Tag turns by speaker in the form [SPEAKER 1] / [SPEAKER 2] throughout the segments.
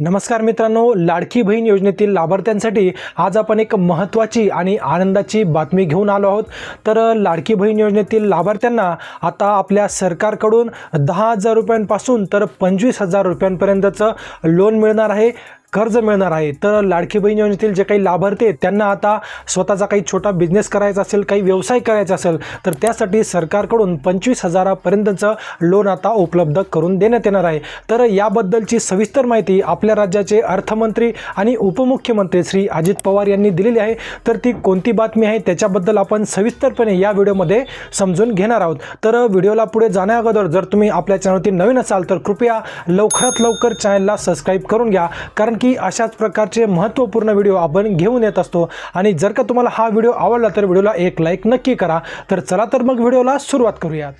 [SPEAKER 1] नमस्कार मित्रांनो लाडकी बहीण योजनेतील लाभार्थ्यांसाठी आज आपण एक महत्त्वाची आणि आनंदाची बातमी घेऊन आलो आहोत. तर लाडकी बहीण योजनेतील लाभार्थ्यांना आता आपल्या सरकारकडून दहा हजार रुपयांपासून तर पंचवीस हजार रुपयांपर्यंतचं लोन मिळणार आहे. कर्ज मिळणार आहे. तर लाडकी बहीण योजनेतील जे काही लाभार्थी आहेत त्यांना आता स्वतःचा काही छोटा बिझनेस करायचा असेल काही व्यवसाय करायचा असेल तर त्यासाठी सरकारकडून पंचवीस हजारापर्यंतचं लोन आता उपलब्ध करून देण्यात येणार आहे. तर याबद्दलची सविस्तर माहिती आपल्या राज्याचे अर्थमंत्री आणि उपमुख्यमंत्री श्री अजित पवार यांनी दिलेली आहे. तर ती कोणती बातमी आहे त्याच्याबद्दल आपण सविस्तरपणे या व्हिडिओमध्ये समजून घेणार आहोत. तर व्हिडिओला पुढे जाण्याअगोदर जर तुम्ही आपल्या चॅनलवरती नवीन असाल तर कृपया लवकरात लवकर चॅनलला सबस्क्राईब करून घ्या. कारण की अशाच प्रकारचे महत्त्वपूर्ण व्हिडिओ आपण घेऊन येत असतो. आणि जर का तुम्हाला हा व्हिडिओ आवडला तर व्हिडिओला एक लाईक नक्की करा. तर चला तर मग व्हिडिओला सुरुवात करूयात.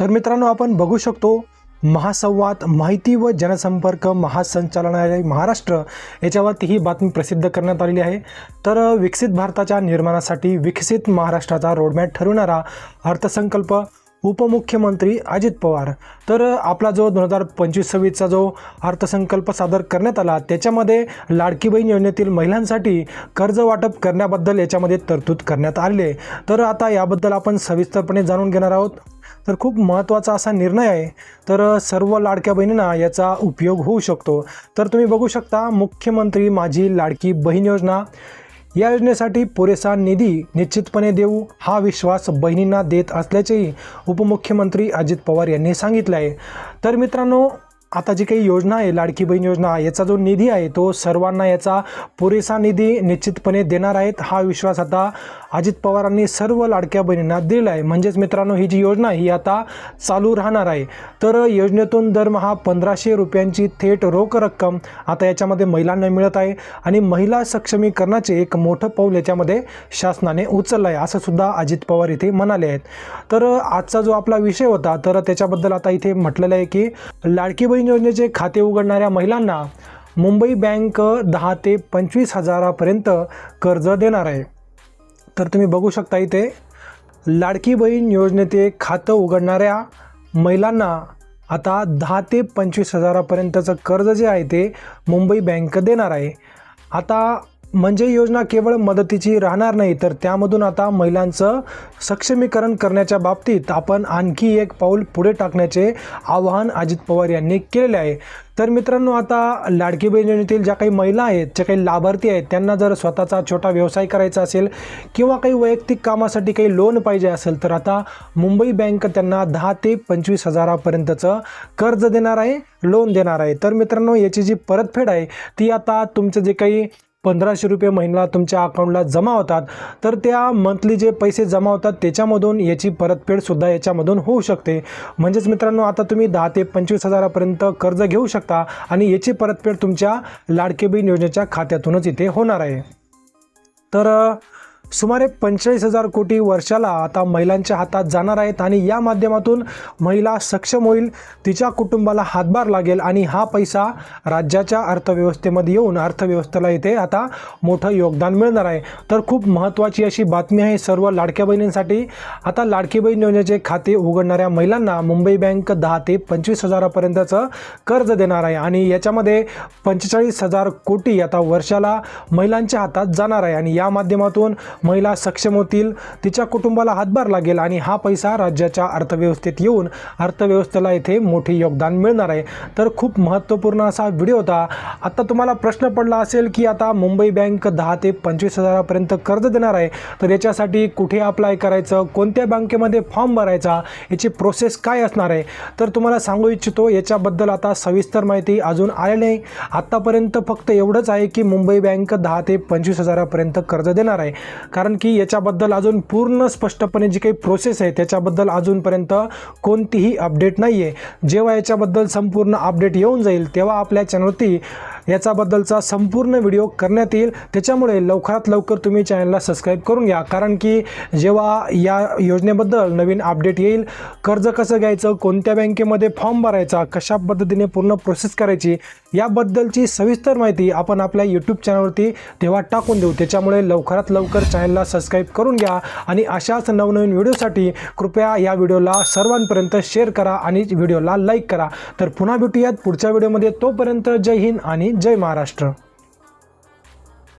[SPEAKER 1] तर मित्रांनो आपण बघू शकतो महासंवाद माहिती व जनसंपर्क महासंचालनालय महाराष्ट्र याच्यावरती ही बातमी प्रसिद्ध करण्यात आलेली आहे. तर विकसित भारताच्या निर्माणासाठी विकसित महाराष्ट्राचा रोडमॅप ठरवणारा अर्थसंकल्प उपमुख्यमंत्री अजित पवार. तर आपला जो दोन हजार पंचवीस सव्वीसचा जो अर्थसंकल्प सादर करण्यात आला त्याच्यामध्ये लाडकी बहीण योजनेतील महिलांसाठी कर्ज वाटप करण्याबद्दल याच्यामध्ये तरतूद करण्यात आले तर आता याबद्दल आपण सविस्तरपणे जाणून घेणार आहोत. तर खूप महत्त्वाचा असा निर्णय आहे. तर सर्व लाडक्या बहिणींना याचा उपयोग होऊ शकतो. तर तुम्ही बघू शकता मुख्यमंत्री माझी लाडकी बहीण योजना या योजनेसाठी पुरेसा निधी निश्चितपणे देऊ हा विश्वास बहिणींना देत असल्याचेही उपमुख्यमंत्री अजित पवार यांनी सांगितलं आहे तर मित्रांनो आता जी काही योजना आहे लाडकी बहीण योजना याचा जो निधी आहे तो सर्वांना याचा पुरेसा निधी निश्चितपणे देणार आहेत हा विश्वास आता अजित पवारांनी सर्व लाडक्या बहिणींना दिलं आहे. म्हणजेच मित्रांनो ही जी योजना ही आता चालू राहणार आहे. तर योजनेतून दरमहा पंधराशे रुपयांची थेट रोख रक्कम आता याच्यामध्ये महिलांना मिळत आहे आणि महिला सक्षमीकरणाचे एक मोठं पाऊल याच्यामध्ये शासनाने उचललं आहे असं सुद्धा अजित पवार इथे म्हणाले आहेत. तर आजचा जो आपला विषय होता तर त्याच्याबद्दल आता इथे म्हटलेलं आहे की लाडकी बहीण योजनेचे खाते उघडणाऱ्या महिलांना मुंबई बँक दहा ते पंचवीस हजारापर्यंत कर्ज देणार आहे. तर तुम्ही बघू शकता इथे लाडकी बहीण योजनेचे खातं उघडणाऱ्या महिलांना आता दहा ते पंचवीस हजारापर्यंतचं कर्ज जे आहे ते मुंबई बँक देणार आहे. आता म्हणजे योजना केवळ मदतीची राहणार नाही तर त्यामधून आता महिलांचं सक्षमीकरण करण्याच्या बाबतीत आपण आणखी एक पाऊल पुढे टाकण्याचे आवाहन अजित पवार यांनी केलेले आहे. तर मित्रांनो आता लाडकी बहीण योजनेतील ज्या काही महिला आहेत ज्या काही लाभार्थी आहेत त्यांना जर स्वतःचा छोटा व्यवसाय करायचा असेल किंवा काही वैयक्तिक कामासाठी काही लोन पाहिजे असेल तर आता मुंबई बँक त्यांना दहा ते पंचवीस हजारापर्यंतचं कर्ज देणार आहे लोन देणार आहे. तर मित्रांनो याची जी परतफेड आहे ती आता तुमचं जे काही पंधराशे रुपये महिन्याला तुमच्या अकाउंटला जमा होतात. तर त्या मंथली जे पैसे जमा होतात त्याच्यामधून याची परतफेडसुद्धा याच्यामधून होऊ शकते. म्हणजेच मित्रांनो आता तुम्ही दहा ते पंचवीस हजारापर्यंत कर्ज घेऊ शकता आणि याची परतफेड तुमच्या लाडके बहीण योजनेच्या खात्यातूनच इथे होणार आहे. तर सुमारे पंचेचाळीस हजार कोटी वर्षाला आता महिलांच्या हातात जाणार आहेत आणि या माध्यमातून महिला सक्षम होईल तिच्या कुटुंबाला हातभार लागेल आणि हा पैसा राज्याच्या अर्थव्यवस्थेमध्ये येऊन अर्थव्यवस्थेला इथे आता मोठं योगदान मिळणार आहे. तर खूप महत्त्वाची अशी बातमी आहे सर्व लाडक्या बहिणींसाठी. आता लाडकी बहीण योजनेचे खाते उघडणाऱ्या महिलांना मुंबई बँक दहा ते पंचवीस हजारापर्यंतचं कर्ज देणार आहे आणि याच्यामध्ये पंचेचाळीस हजार कोटी आता वर्षाला महिलांच्या हातात जाणार आहे आणि या माध्यमातून महिला सक्षम होतील तिच्या कुटुंबाला हातभार लागेल आणि हा पैसा राज्याच्या अर्थव्यवस्थेत येऊन अर्थव्यवस्थेला येथे मोठे योगदान मिळणार आहे. तर खूप महत्त्वपूर्ण असा व्हिडिओ होता. आता तुम्हाला प्रश्न पडला असेल की आता मुंबई बँक दहा ते पंचवीस हजारापर्यंत कर्ज देणार आहे. तर याच्यासाठी कुठे अप्लाय करायचं? कोणत्या बँकेमध्ये फॉर्म भरायचा? याची प्रोसेस काय असणार आहे? तर तुम्हाला सांगू इच्छितो याच्याबद्दल आता सविस्तर माहिती अजून आली नाही. आत्तापर्यंत फक्त एवढंच आहे की मुंबई बँक दहा ते पंचवीस हजारापर्यंत कर्ज देणार आहे. कारण की याच्याबद्दल अजून पूर्ण स्पष्टपणे जी काही प्रोसेस आहे त्याच्याबद्दल अजूनपर्यंत कोणतीही अपडेट नाही आहे जेव्हा याच्याबद्दल संपूर्ण अपडेट येऊन जाईल तेव्हा आपल्या चॅनलवरती याच्याबद्दलचा संपूर्ण व्हिडिओ करण्यात येईल. त्याच्यामुळे लवकरात लवकर तुम्ही चॅनलला सबस्क्राईब करून घ्या. कारण की जेव्हा या योजनेबद्दल नवीन अपडेट येईल कर्ज कसं घ्यायचं कोणत्या बँकेमध्ये फॉर्म भरायचा कशा पद्धतीने पूर्ण प्रोसेस करायची याबद्दलची सविस्तर माहिती आपण आपल्या यूट्यूब चॅनलवरती तेव्हा टाकून देऊ. त्याच्यामुळे लवकरात लवकर चॅनलला सबस्क्राईब करून घ्या आणि अशाच नवनवीन व्हिडिओसाठी कृपया या व्हिडिओला सर्वांपर्यंत शेअर करा आणि व्हिडिओला लाईक करा. तर पुन्हा भेटूयात पुढच्या व्हिडिओमध्ये. तोपर्यंत जय हिंद आणि जय महाराष्ट्र.